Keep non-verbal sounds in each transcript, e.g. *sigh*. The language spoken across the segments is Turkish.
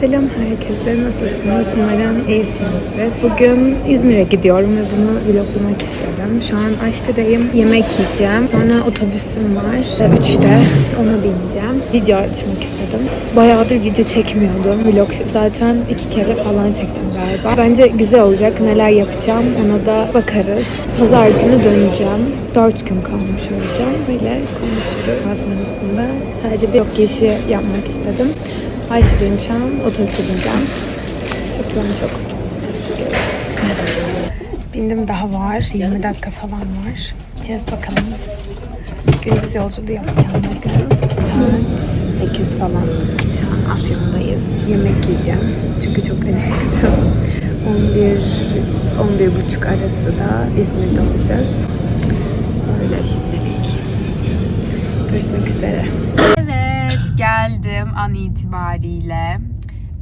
Selam herkese, nasılsınız? Umarım iyisinizdir. Bugün İzmir'e gidiyorum ve bunu vloglamak istedim. Şu an Aşti'deyim, yemek yiyeceğim. Sonra otobüsüm var. 3'te ona bineceğim. Video açmak istedim. Bayağıdır video çekmiyordum. Vlog zaten iki kere falan çektim galiba. Bence güzel olacak. Neler yapacağım ona da bakarız. Pazar günü döneceğim. 4 gün kalmış olacağım. Böyle konuşuruz. Daha sonrasında sadece bir vlog girişi yapmak istedim. Ayşe'deyim şu an. Otobüse bineceğim. Çok. Görüşürüz. Bindim daha var. 20 dakika falan var. Gideceğiz bakalım. Gündüz yolculuğu yapacağım bugün. Saat 8 falan. Şu an Afyon'dayız. Yemek yiyeceğim. Çünkü çok acıktım. 11 11 buçuk arası da İzmir'de olacağız. Öyle şimdilik. Görüşmek üzere. Geldim an itibariyle.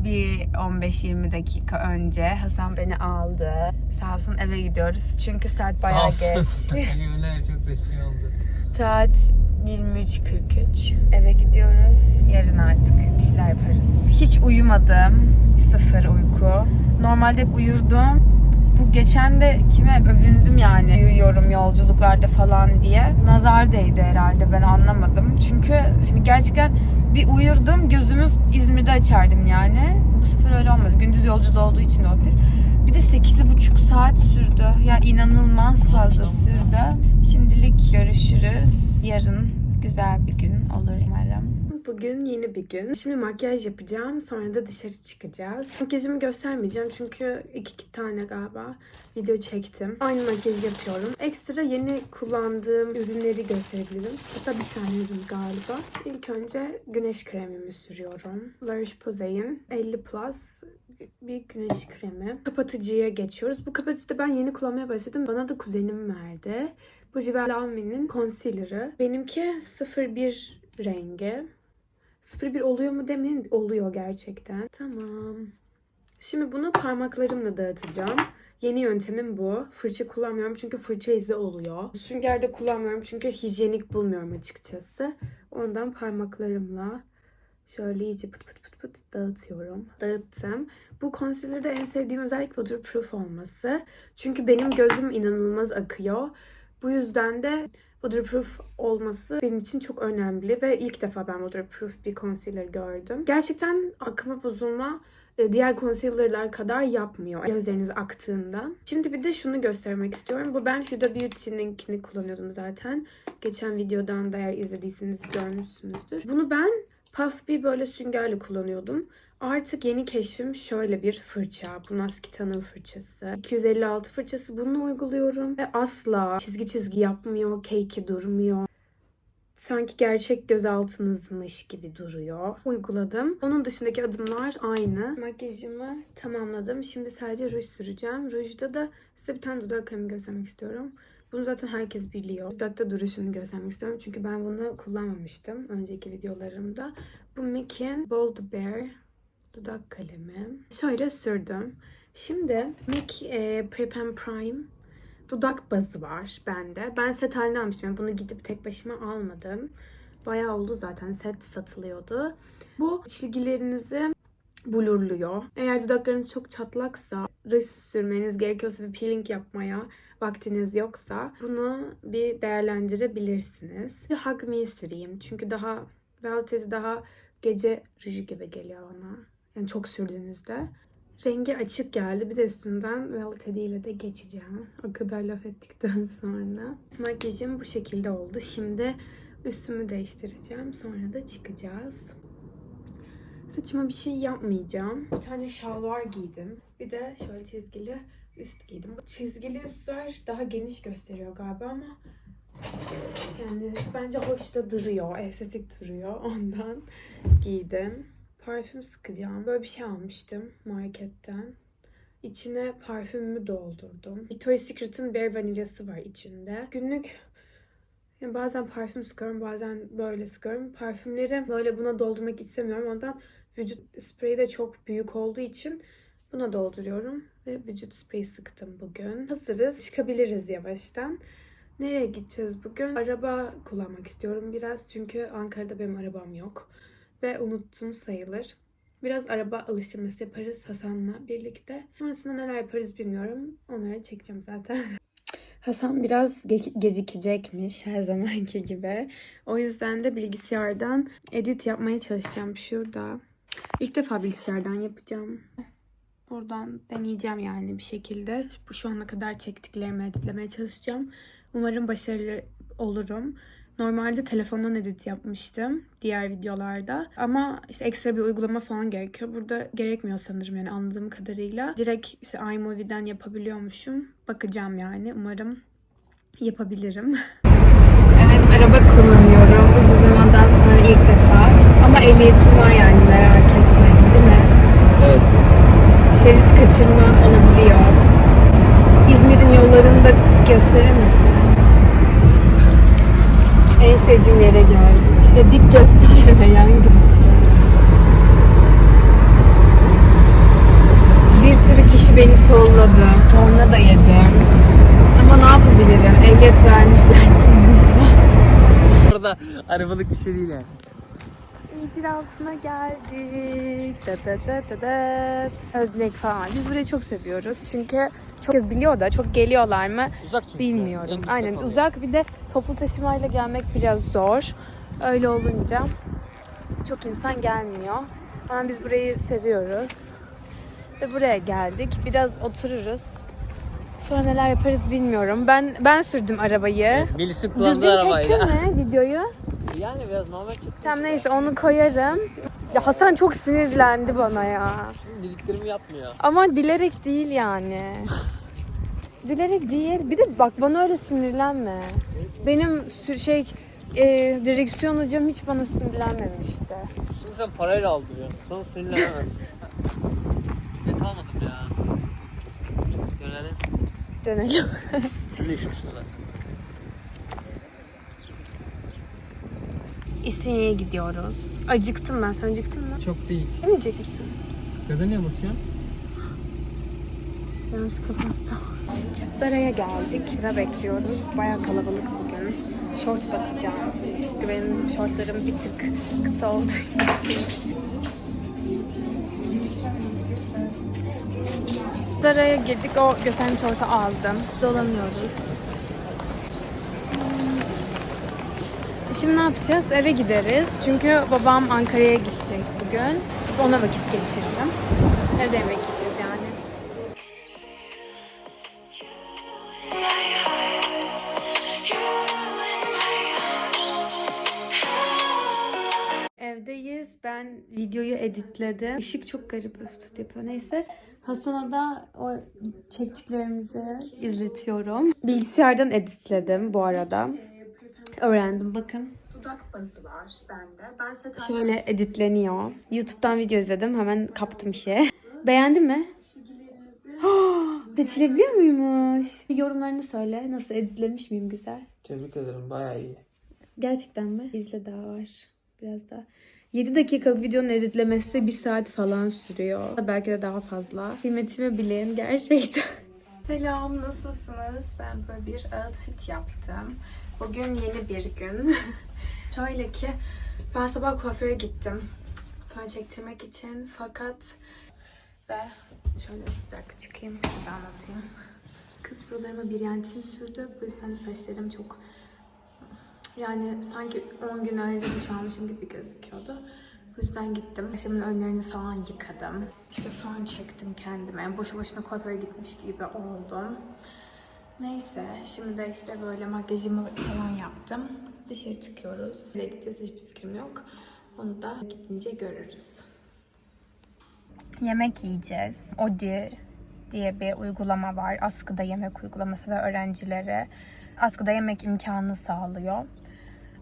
Bir 15-20 dakika önce Hasan beni aldı. Sağ olsun eve gidiyoruz. Çünkü saat bayağı geç. *laughs* Kelimeler çok resmi oldu. Saat 23.43. Eve gidiyoruz. Yarın artık bir şeyler yaparız. Hiç uyumadım. Sıfır uyku. Normalde hep uyurdum. Bu geçen de kime övündüm yani uyuyorum yolculuklarda falan diye. Nazar değdi herhalde ben anlamadım. Çünkü hani gerçekten bir uyurdum gözümü İzmir'de açardım yani. Bu sefer öyle olmadı. Gündüz yolculuğu olduğu için olabilir. Bir de 8,5 saat sürdü. Yani inanılmaz fazla sürdü. Şimdilik görüşürüz. Yarın güzel bir gün olur umarım. Bugün yeni bir gün. Şimdi makyaj yapacağım. Sonra da dışarı çıkacağız. Makyajımı göstermeyeceğim çünkü iki, iki tane galiba video çektim. Aynı makyajı yapıyorum. Ekstra yeni kullandığım ürünleri gösterebilirim. Hatta bir tane ürün galiba. İlk önce güneş kremimi sürüyorum. La Roche-Posay'in 50 Plus bir güneş kremi. Kapatıcıya geçiyoruz. Bu kapatıcıyı da ben yeni kullanmaya başladım. Bana da kuzenim verdi. Bu Givel Almi'nin concealer'ı. Benimki 01 rengi. 01 oluyor mu demeyin. Oluyor gerçekten. Tamam. Şimdi bunu parmaklarımla dağıtacağım. Yeni yöntemim bu. Fırça kullanmıyorum çünkü fırça izi oluyor. Sünger de kullanmıyorum çünkü hijyenik bulmuyorum açıkçası. Ondan parmaklarımla şöyle iyice pıt pıt pıt pıt dağıtıyorum. Dağıttım. Bu concealer'da en sevdiğim özellik waterproof olması. Çünkü benim gözüm inanılmaz akıyor. Bu yüzden de waterproof olması benim için çok önemli ve ilk defa ben waterproof bir concealer gördüm. Gerçekten akma bozulma e, diğer concealer'lar kadar yapmıyor gözleriniz aktığında. Şimdi bir de şunu göstermek istiyorum. Bu ben Huda Beauty'ninkini kullanıyordum zaten. Geçen videodan da eğer izlediyseniz görmüşsünüzdür. Bunu ben puff bir böyle süngerle kullanıyordum. Artık yeni keşfim şöyle bir fırça. Bu Naskita'nın fırçası. 256 fırçası. Bunu uyguluyorum. Ve asla çizgi çizgi yapmıyor. Cake'i durmuyor. Sanki gerçek gözaltınızmış gibi duruyor. Uyguladım. Onun dışındaki adımlar aynı. Makyajımı tamamladım. Şimdi sadece ruj süreceğim. Rujda da size bir tane dudak kremi göstermek istiyorum. Bunu zaten herkes biliyor. Dudakta duruşunu göstermek istiyorum. Çünkü ben bunu kullanmamıştım önceki videolarımda. Bu MAC'in Bold Bear dudak kalemi. Şöyle sürdüm. Şimdi MAC e, Prep and Prime dudak bazı var bende. Ben set halinde almıştım. Yani bunu gidip tek başıma almadım. Bayağı oldu zaten. Set satılıyordu. Bu çizgilerinizi blurluyor. Eğer dudaklarınız çok çatlaksa, ruj sürmeniz gerekiyorsa ve peeling yapmaya vaktiniz yoksa bunu bir değerlendirebilirsiniz. Hug Me süreyim. Çünkü daha Velvet'i daha gece ruju gibi geliyor bana. Yani çok sürdüğünüzde. Rengi açık geldi. Bir de üstünden Velvet ile de geçeceğim. O kadar laf ettikten *laughs* sonra. Makyajım bu şekilde oldu. Şimdi üstümü değiştireceğim. Sonra da çıkacağız. Saçıma bir şey yapmayacağım. Bir tane şalvar giydim. Bir de şöyle çizgili üst giydim. Çizgili üstler daha geniş gösteriyor galiba ama yani bence hoş da duruyor. Estetik duruyor. *laughs* Ondan giydim. Parfüm sıkacağım. Böyle bir şey almıştım marketten. İçine parfümümü doldurdum. Victoria's Secret'ın Bare Vanilyası var içinde. Günlük yani bazen parfüm sıkıyorum, bazen böyle sıkıyorum. Parfümleri böyle buna doldurmak istemiyorum. Ondan vücut spreyi de çok büyük olduğu için buna dolduruyorum. Ve vücut spreyi sıktım bugün. Hazırız. Çıkabiliriz yavaştan. Nereye gideceğiz bugün? Araba kullanmak istiyorum biraz. Çünkü Ankara'da benim arabam yok. Ve unuttum sayılır. Biraz araba alıştırması yaparız Hasan'la birlikte. Sonrasında neler yaparız bilmiyorum. Onları çekeceğim zaten. *laughs* Hasan biraz ge- gecikecekmiş her zamanki gibi. O yüzden de bilgisayardan edit yapmaya çalışacağım şurada. İlk defa bilgisayardan yapacağım. Buradan deneyeceğim yani bir şekilde. Bu şu ana kadar çektiklerimi editlemeye çalışacağım. Umarım başarılı olurum. Normalde telefondan edit yapmıştım diğer videolarda. Ama işte ekstra bir uygulama falan gerekiyor. Burada gerekmiyor sanırım yani anladığım kadarıyla. Direkt işte iMovie'den yapabiliyormuşum. Bakacağım yani. Umarım yapabilirim. Evet araba kullanıyorum. Uzun zamandan sonra ilk defa. Ama ehliyetim var yani merak etmeyin değil mi? Evet. Şerit kaçırma olabiliyor. İzmir'in yollarını da gösterir misin? En sevdiğim yere geldik. Ya dik gösterme yan göster. Bir sürü kişi beni solladı. Korna da yedim. Ama ne yapabilirim? Ehliyet vermişler sonuçta. Orada arabalık bir şey değil yani. İncir altına geldik. Da da da da da. Özlek falan. Biz burayı çok seviyoruz. Çünkü çok kez biliyor da çok geliyorlar mı Uzak çünkü. bilmiyorum. biraz. Aynen kalıyor. uzak bir de toplu taşımayla gelmek biraz zor. Öyle olunca çok insan gelmiyor. Ama biz burayı seviyoruz. Ve buraya geldik. Biraz otururuz. Sonra neler yaparız bilmiyorum. Ben ben sürdüm arabayı. Melis'in kullandığı Düzgün arabayla. çektin mi videoyu? Yani biraz normal çektim. Tamam neyse onu koyarım. Ya Hasan çok sinirlendi bana ya. Şimdi dediklerimi yapmıyor. Ama bilerek değil yani. *laughs* bilerek değil. Bir de bak bana öyle sinirlenme. Benim şey e, direksiyon hocam hiç bana sinirlenmemişti. Şimdi sen parayla aldırıyorsun. Sana sinirlenemez. *laughs* Evet almadım ya. Görelim. Dönelim. Ne işmişsin İstinye'ye gidiyoruz. Acıktım ben. Sen acıktın mı? Çok değil. Yemeyecek misin? Gaza niye basıyorsun? Yanlışlıkla pasta. Zara'ya geldik. Sıra bekliyoruz. Bayağı kalabalık bugün. Şort bakacağım. Çünkü benim şortlarım bir tık kısa olduğu için. Zara'ya girdik. O göstermiş şortu aldım. Dolanıyoruz. Şimdi ne yapacağız? Eve gideriz. Çünkü babam Ankara'ya gidecek bugün. Ona vakit geçirelim. Evde yemek yiyeceğiz yani. Evdeyiz. Ben videoyu editledim. Işık çok garip üst yapıyor. Neyse. Hasan'a da o çektiklerimizi izletiyorum. Bilgisayardan editledim bu arada. Öğrendim bakın. Dudak bazı var bende. Ben size Şöyle editleniyor. YouTube'dan video izledim. Hemen kaptım işe. Beğendin mi? Seçilebiliyor *gasps* muymuş? Yorumlarını söyle. Nasıl editlemiş miyim güzel? Tebrik ederim bayağı iyi. Gerçekten mi? İzle daha var. Biraz daha. 7 dakikalık videonun editlemesi 1 saat falan sürüyor. Belki de daha fazla. Kıymetimi bilin gerçekten. Selam nasılsınız? Ben böyle bir outfit yaptım. Bugün yeni bir gün. *laughs* Şöyle ki ben sabah kuaföre gittim. Fön çektirmek için fakat ve şöyle bir dakika çıkayım size anlatayım. Kız buralarıma bir yantin sürdü. Bu yüzden de saçlarım çok yani sanki 10 gün önce duş almışım gibi gözüküyordu. Bu yüzden gittim. Saçımın önlerini falan yıkadım. İşte fön çektim kendime. Boşu boşuna kuaföre gitmiş gibi oldum. Neyse şimdi de işte böyle makyajımı falan yaptım. Dışarı çıkıyoruz. Nereye gideceğiz hiçbir fikrim yok. Onu da gidince görürüz. Yemek yiyeceğiz. Odi diye bir uygulama var. Askıda yemek uygulaması ve öğrencilere askıda yemek imkanı sağlıyor.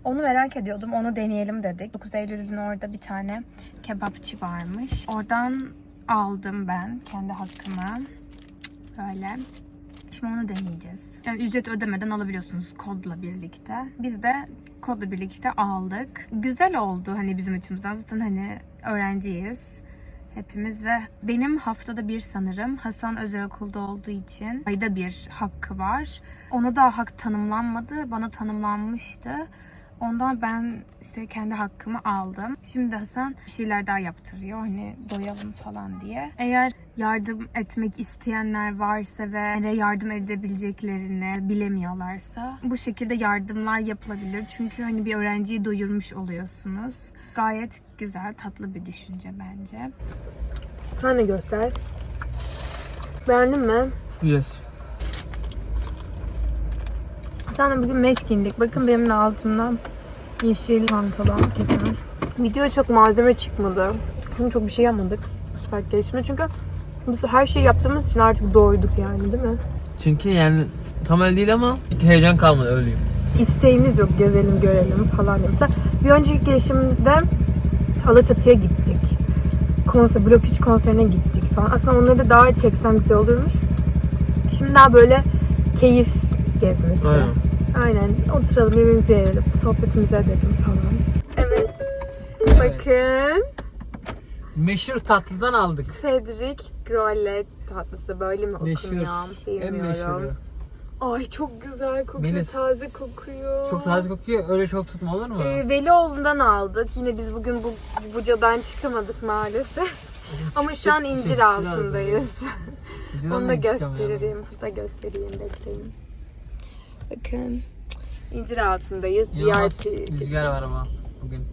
Onu merak ediyordum. Onu deneyelim dedik. 9 Eylül'ün orada bir tane kebapçı varmış. Oradan aldım ben kendi hakkımı. Böyle. Şimdi onu deneyeceğiz. Yani ücret ödemeden alabiliyorsunuz kodla birlikte. Biz de kodla birlikte aldık. Güzel oldu hani bizim açımızdan. Zaten hani öğrenciyiz hepimiz ve benim haftada bir sanırım Hasan özel okulda olduğu için ayda bir hakkı var. Ona da hak tanımlanmadı. Bana tanımlanmıştı. Ondan ben işte kendi hakkımı aldım. Şimdi Hasan bir şeyler daha yaptırıyor. Hani doyalım falan diye. Eğer yardım etmek isteyenler varsa ve nereye yardım edebileceklerini bilemiyorlarsa bu şekilde yardımlar yapılabilir. Çünkü hani bir öğrenciyi doyurmuş oluyorsunuz. Gayet güzel, tatlı bir düşünce bence. Sen de göster. Beğendin mi? Yes. De bugün meç giyindik. Bakın benim de altımdan yeşil pantolon, keten. Videoya çok malzeme çıkmadı. Çünkü çok bir şey yapmadık. Bu sefer gelişme. Çünkü biz her şeyi yaptığımız için artık doyduk yani değil mi? Çünkü yani tam öyle değil ama heyecan kalmadı öyleyim. İsteğimiz yok gezelim görelim falan diye. Mesela bir önceki gelişimde Alaçatı'ya gittik. Konser, Blok 3 konserine gittik falan. Aslında onları da daha çeksem güzel olurmuş. Şimdi daha böyle keyif gezmesi. Aynen. Aynen. Oturalım, yemeğimizi yiyelim, sohbetimizi edelim falan. Evet. Bakın. Meşhur tatlıdan aldık. Cedric Grolet tatlısı böyle mi Meşhur. okunuyor? En Bilmiyorum. meşhuru. Ay çok güzel kokuyor, Melis. taze kokuyor. Çok taze kokuyor. Öyle çok tutma olur mu? Ee, Velioğlu'ndan aldık. Yine biz bugün bu Buca'dan çıkamadık maalesef. Ama şu an incir altındayız. *laughs* Onu da gösteririm. Burada göstereyim bekleyin. Bakın. İncir altındayız. İnanılmaz Ziyaretçi. rüzgar var ama bugün.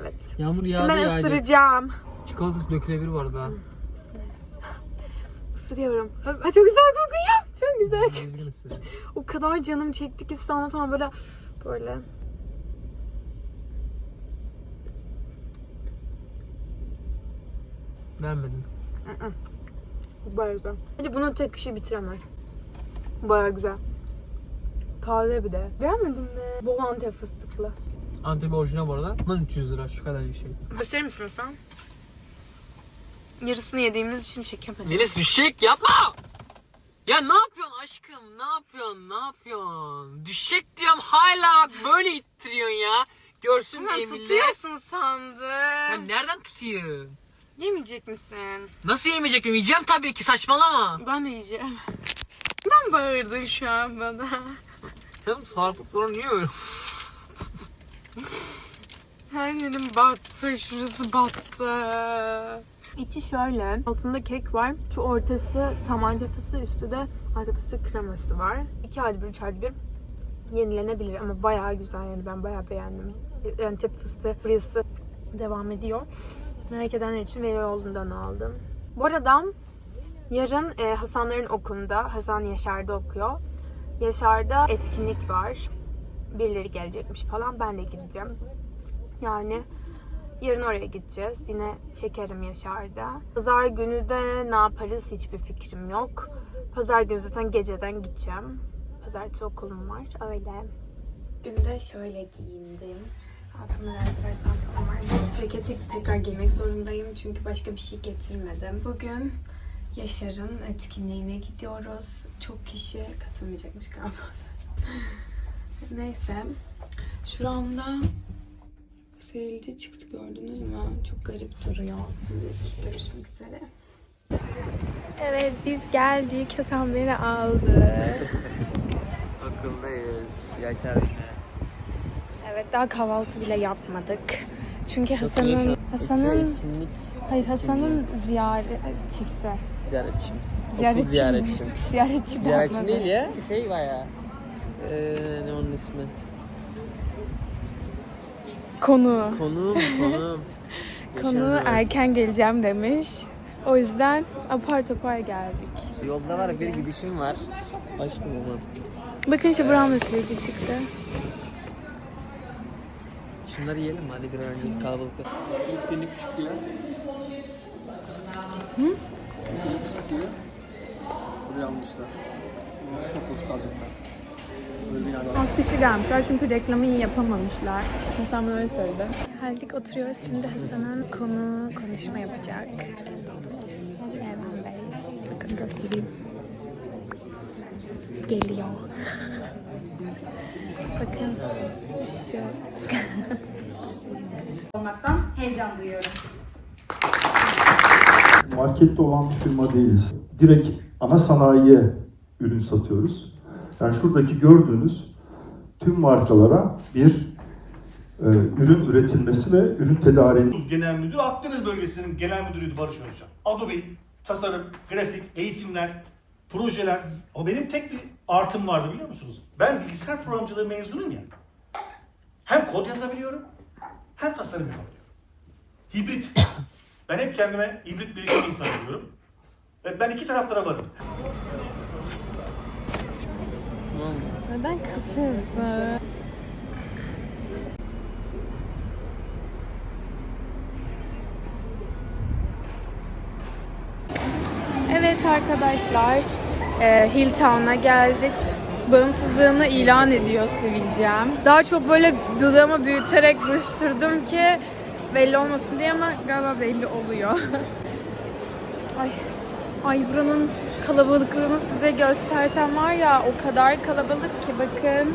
Evet. Yağmur yağdı Şimdi ben yağdı. ısıracağım. Çikolatası dökülebilir bu arada. Isırıyorum. Ay, çok güzel kokuyor. Çok güzel. Düzgün ısır. *laughs* O kadar canım çekti ki sana falan böyle böyle. Beğenmedim. Baya güzel. Hadi bunu tek kişi bitiremez. Baya güzel. Taze bir de. Beğenmedin mi? Bol antep fıstıklı. Antep orijinal bu arada. Bundan 300 lira şu kadar bir şey. Gösterir misin sen? Yarısını yediğimiz için çekemedim. Melis düşecek yapma! Ya ne yapıyorsun aşkım? Ne yapıyorsun? Ne yapıyorsun? Düşecek diyorum hala böyle ittiriyorsun ya. Görsün Hemen diye millet. tutuyorsun sandım. Ben nereden tutayım? Yemeyecek misin? Nasıl yemeyecek miyim? Yiyeceğim tabii ki saçmalama. Ben de yiyeceğim. Neden bağırdın şu an bana? Canım sarkıkları niye öyle? *laughs* Her yerim battı, şurası battı. İçi şöyle, altında kek var. Şu ortası tam antep üstü de antep kreması var. 2 ayda bir, 3 ayda bir yenilenebilir ama bayağı güzel yani ben bayağı beğendim. Antep fıstığı burası devam ediyor. Merak edenler için Velioğlu'ndan aldım. Bu arada yarın e, Hasanların okulunda, Hasan Yaşar'da okuyor. Yaşar'da etkinlik var. Birileri gelecekmiş falan. Ben de gideceğim. Yani yarın oraya gideceğiz. Yine çekerim Yaşar'da. Pazar günü de ne yaparız hiçbir fikrim yok. Pazar günü zaten geceden gideceğim. Pazartesi okulum var. Öyle. Günde şöyle giyindim. Altımda lacivert pantolon var. Ceketi tekrar giymek zorundayım çünkü başka bir şey getirmedim. Bugün Yaşar'ın etkinliğine gidiyoruz. Çok kişi katılmayacakmış galiba. *laughs* Neyse. Şuramda Serildi çıktı gördünüz mü? Çok garip duruyor. Görüşmek üzere. Evet biz geldik. Hasan beni aldı. *laughs* Akıldayız. Yaşar Evet daha kahvaltı bile yapmadık. Çünkü. Hasan'ın Hasan'ın hayır Hasan'ın ziyaretçisi. Ziyaretçim. Ziyaretçi. ziyaretçim. Ziyaretçi de Ziyaretçi değil ya. Şey baya. Ee, ne onun ismi? Konu. Konuğum, konuğum. *laughs* Konu erken geleceğim demiş. O yüzden apar topar geldik. Yolda var bir gidişim var. Aşkım aman. Bakın işte buram da süreci çıktı. Şunları yiyelim mi? Hadi bir an önce kalabalıkta. Günlük küçük diyor. Hı? Diyor. Buraya almışlar. Çünkü çok boş kalacaklar. Böyle bir adam. Az kişi gelmişler çünkü reklamı iyi yapamamışlar. Hasan bana öyle söyledi. Geldik oturuyoruz. Şimdi Hasan'ın konu konuşma yapacak. Erman Bey. Bakın göstereyim. Geliyor. Bakın. Şu. olmaktan heyecan duyuyorum. Markette olan bir firma değiliz. Direkt ana sanayiye ürün satıyoruz. Yani şuradaki gördüğünüz tüm markalara bir e, ürün üretilmesi ve ürün tedariğinin Genel Müdür Akdeniz Bölgesi'nin Genel Müdürüydü Barış Özcan. Adobe, tasarım, grafik, eğitimler, projeler. O benim tek bir artım vardı biliyor musunuz? Ben bilgisayar programcılığı mezunuyum ya. Hem kod yazabiliyorum hem tasarım yapabiliyorum. Hibrit. Ben hep kendime hibrit bilişim insanı diyorum. Ve ben iki taraflara varım. Neden kısıyorsun? Evet arkadaşlar, e, Hilltown'a geldik. Bağımsızlığını ilan ediyor Sivilcem. Daha çok böyle dudağımı büyüterek ruj sürdüm ki belli olmasın diye ama galiba belli oluyor. *laughs* Ay, ay buranın kalabalıklığını size göstersem var ya o kadar kalabalık ki bakın.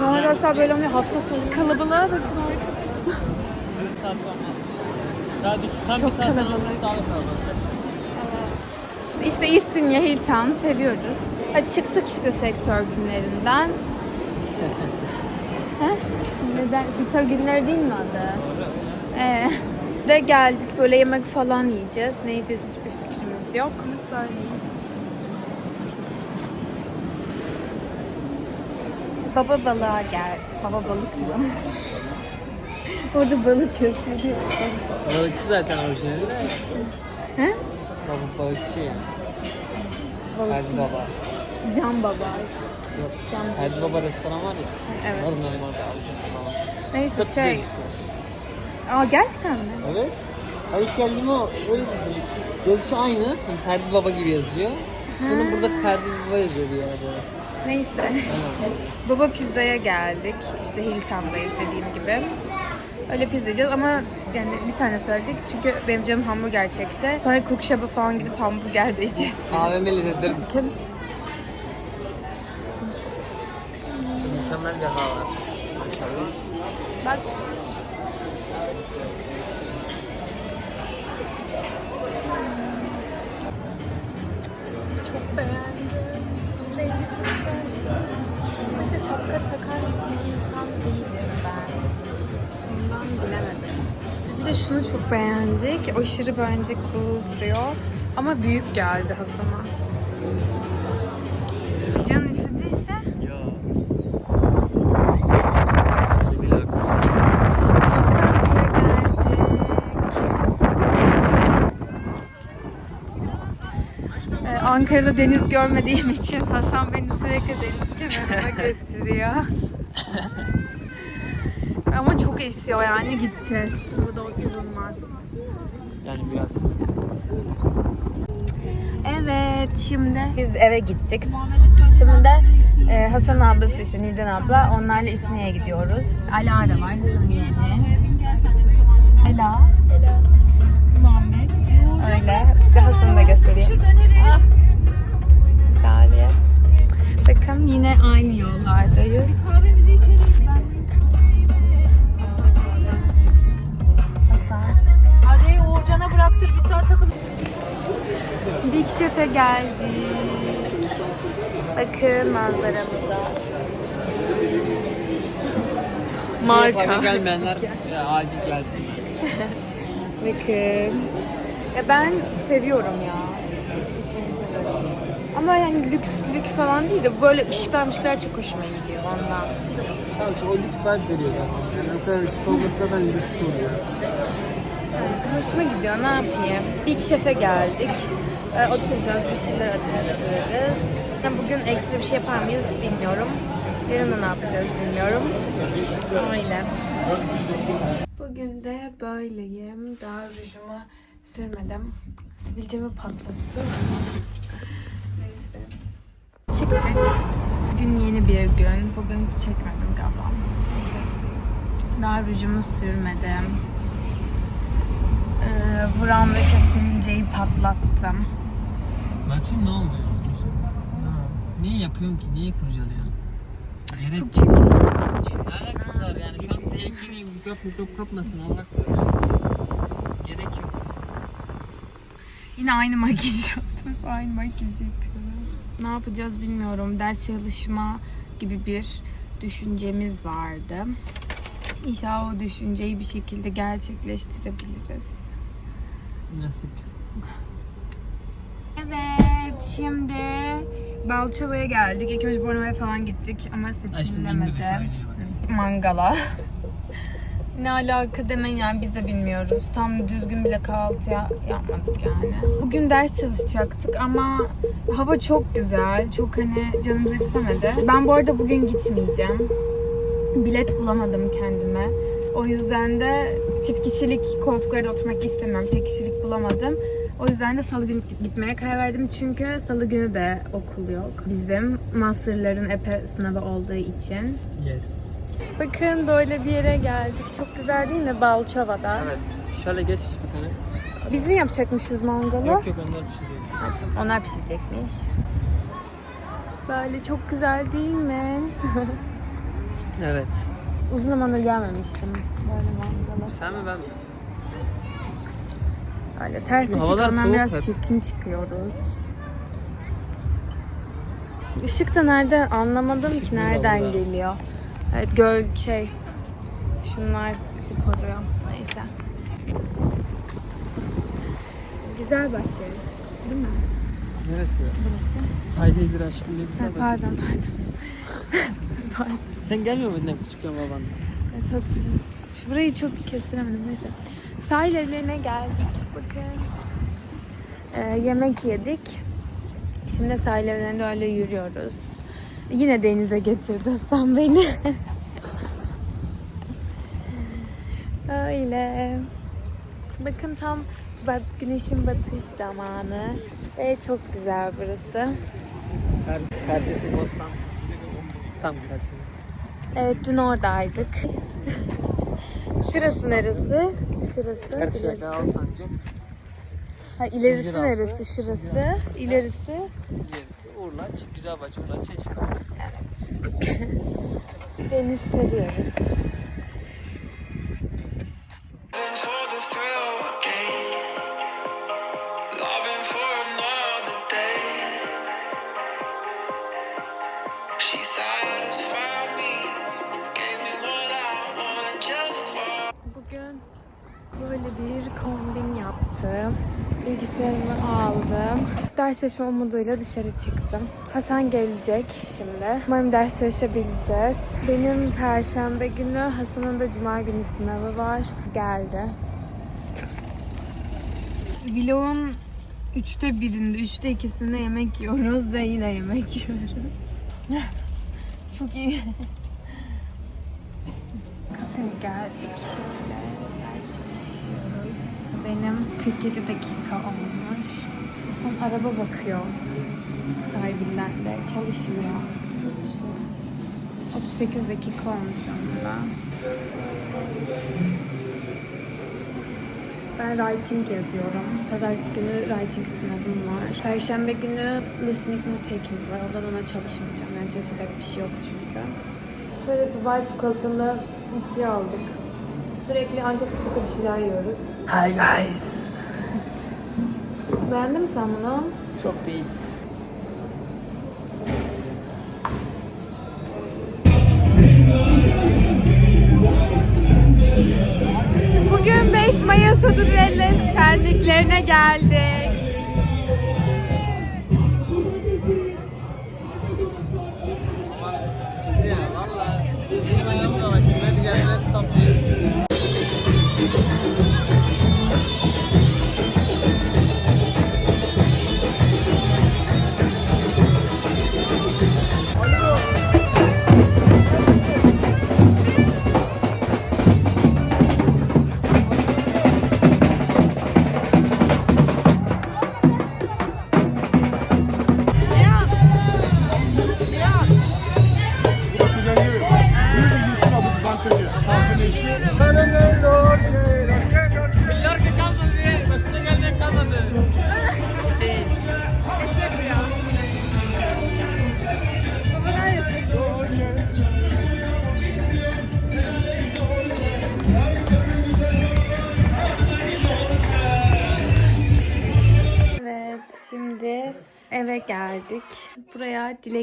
Normalde asla böyle olmuyor. Hafta sonu kalabalığa bakın arkadaşlar. Saat sonra. Saat 3, tam Çok bir saat sonra kalabalık. alalım. İşte İstinye Hilltown'u seviyoruz. Ha, çıktık işte sektör günlerinden. *laughs* He? Neden? Sektör günleri değil mi adı? Ee, de geldik böyle yemek falan yiyeceğiz. Ne yiyeceğiz hiçbir fikrimiz yok. Baba balığa gel. Baba balık mı? *laughs* Orada balık yazıyor. Balıkçı zaten orijinali de. He? Baba balıkçı ya. Balıkçı. Hadi Baba. Can baba. Yok. Hadi Baba restoran var ya. Evet. Onların orada alacağım falan. Neyse Çok şey. güzel Aa gerçekten mi? Evet. Ben ilk geldiğimde o öyle dedim. Yazışı aynı. Hani Ferdi Baba gibi yazıyor. Sonra burada Ferdi Baba yazıyor bir yerde. Neyse. *laughs* Baba pizzaya geldik. İşte Hilltown'dayız dediğim gibi. Öyle pizza yiyeceğiz ama yani bir tane söyledik çünkü benim canım hamburger çekti. Sonra shop'a falan gidip hamburger de yiyeceğiz. *laughs* AVM'li dedim. Bakın Mükemmel bir hava bak. Çok beğendim. Bu çok güzel. Ama işte şapka takan bir insan değilim ben. Bundan bilemedim. Bir de şunu çok beğendik. Aşırı bence cool duruyor. Ama büyük geldi Hasan'a. Canın istediyse Ya. Bir dakika. İstanbul'a geldik. Ee, Ankara'da deniz görmediğim için Hasan beni sürekli deniz kenarına *laughs* götürüyor. Ama çok esiyor yani gideceğiz. Burada oturulmaz. Yani biraz. Evet şimdi biz eve gittik. Şimdi de e, Hasan ablası işte Nilden abla onlarla İsmiye'ye gidiyoruz. Ala da var Hasan'ın yeğeni. Ela. Ela. Muhammed. Öyle. Size Hasan'ı da göstereyim. Bakın yine aynı yollardayız. Kahvemizi içelim. Hasan. Hadi Uğurcan'a bıraktır bir saat takıl. Big Chef'e geldik. Bakın manzaramıza. Marka. Gelmeyenler ya, acil gelsinler. *laughs* Bakın. Ya ben seviyorum ya. Ama yani lükslük falan değil de böyle ışıklar mışıklar çok hoşuma gidiyor ondan. Tamam işte o lüks vibe veriyor zaten. Yani o kadar ışık olması zaten lüks oluyor. Hoşuma gidiyor ne yapayım. Big Chef'e geldik. Ee, oturacağız bir şeyler atıştırırız. Yani bugün ekstra bir şey yapar mıyız bilmiyorum. Yarın da ne yapacağız bilmiyorum. Öyle. Bugün de böyleyim. Daha rujumu sürmedim. Sivilcemi patlattım. Çıktık. Bugün yeni bir gün. Bugün çekmedim galiba. Daha rujumu sürmedim. Ee, buramdaki sivilceyi patlattım. Bakayım ne oldu? Ha, Niye yapıyorsun ki? Niye kurcalıyorsun? Gerek Çok çirkin. Ne alakası var yani? Şu an tehlikeli mikrop mikrop kapmasın Allah korusun. Gerek yok. Yine aynı makyaj yaptım. *laughs* Aynı makyaj yapıyorum. Ne yapacağız bilmiyorum. Ders çalışma gibi bir düşüncemiz vardı. İnşallah o düşünceyi bir şekilde gerçekleştirebiliriz. Nasip. Evet, şimdi Balçova'ya geldik. İlk önce Bornova'ya falan gittik ama seçilemedi. Mangala. Ne alaka demeyin yani biz de bilmiyoruz. Tam düzgün bile kahvaltı ya- yapmadık yani. Bugün ders çalışacaktık ama hava çok güzel. Çok hani canımız istemedi. Ben bu arada bugün gitmeyeceğim. Bilet bulamadım kendime. O yüzden de çift kişilik koltuklarda oturmak istemiyorum. Tek kişilik bulamadım. O yüzden de salı günü gitmeye karar verdim. Çünkü salı günü de okul yok. Bizim masterların epe sınavı olduğu için. Yes. Bakın böyle bir yere geldik. Çok güzel değil mi Balçova'da? Evet. Şöyle geç bir tane. Biz mi yapacakmışız mangalı? Yok yok onlar değil. Ha, tamam. Onlar pişirecekmiş. Böyle çok güzel değil mi? *laughs* Evet. Uzun zamandır gelmemiştim böyle mangala. Sen mi ben mi? Öyle ters ışıklarından biraz hep. çirkin çıkıyoruz. Işık da nereden anlamadım ki nereden geliyor. Evet göl şey şunlar bizi koruyor. Neyse. Güzel bahçe. Değil mi? Neresi? Burası. Sahildedir aşkım ne Ha, güzel pardon bahçesi. *laughs* pardon. Sen gelmiyor muydun hep küçükken baban? Evet, hatırlıyorum. Şurayı çok kestiremedim neyse. Sahil evlerine geldik. Bakın. Ee, yemek yedik. Şimdi sahil evlerinde öyle yürüyoruz. Yine denize getirdi Hasan beni. öyle. Bakın tam bat, güneşin batış zamanı. Ve çok güzel burası. Karşı, karşısı Bostan. Tam karşısı. Evet dün oradaydık. Şurası neresi? Şurası. Karşıyaka Alsancak. Ha, ilerisi neresi? Şurası. İlerisi. Gerisi Urlaç, Güzelbaşı, Urlaç, Çeşme. Evet. *laughs* Deniz seviyoruz. Ders çalışma umuduyla dışarı çıktım. Hasan gelecek şimdi. Umarım ders çalışabileceğiz. Benim perşembe günü, Hasan'ın da cuma günü sınavı var. Geldi. Vlogun üçte birinde, üçte ikisinde yemek yiyoruz ve yine yemek yiyoruz. *laughs* Çok iyi. Kafeye geldik şöyle ders çalışıyoruz. Benim 47 dakika olmuş. Son araba bakıyor sahibinden de çalışmıyor. 38 dakika olmuş onunla. Ben writing yazıyorum. Pazartesi günü writing sınavım var. Perşembe günü listening note taking var. Ondan ona çalışmayacağım. Yani çalışacak bir şey yok çünkü. Şöyle Dubai çikolatalı mitiyi aldık. Sürekli antep fıstıklı bir şeyler yiyoruz. Hi guys. Beğendin mi sen bunu? Çok değil. Bugün 5 Mayıs Hıdrellez şenliklerine geldik.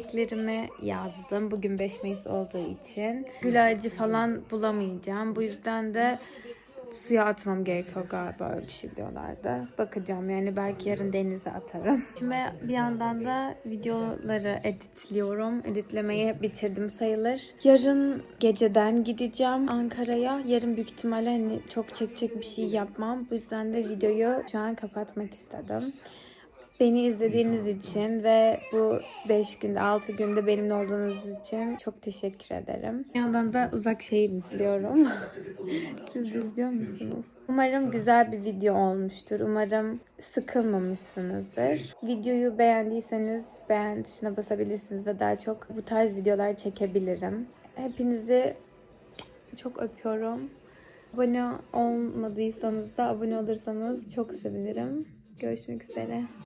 Dileklerimi yazdım. Bugün 5 Mayıs olduğu için. Gül ağacı falan bulamayacağım. Bu yüzden de suya atmam gerekiyor galiba öyle bir şey diyorlardı. Bakacağım yani belki yarın denize atarım. Şimdi bir yandan da videoları editliyorum. Editlemeyi bitirdim sayılır. Yarın geceden gideceğim Ankara'ya. Yarın büyük ihtimalle hani çok çekecek bir şey yapmam. Bu yüzden de videoyu şu an kapatmak istedim. Beni izlediğiniz için ve bu 5 günde 6 günde benimle olduğunuz için çok teşekkür ederim. Bir yandan da uzak şehir izliyorum. *laughs* Siz de izliyor musunuz? Umarım güzel bir video olmuştur. Umarım sıkılmamışsınızdır. Videoyu beğendiyseniz beğen tuşuna basabilirsiniz ve daha çok bu tarz videolar çekebilirim. Hepinizi çok öpüyorum. Abone olmadıysanız da abone olursanız çok sevinirim. Görüşmek üzere.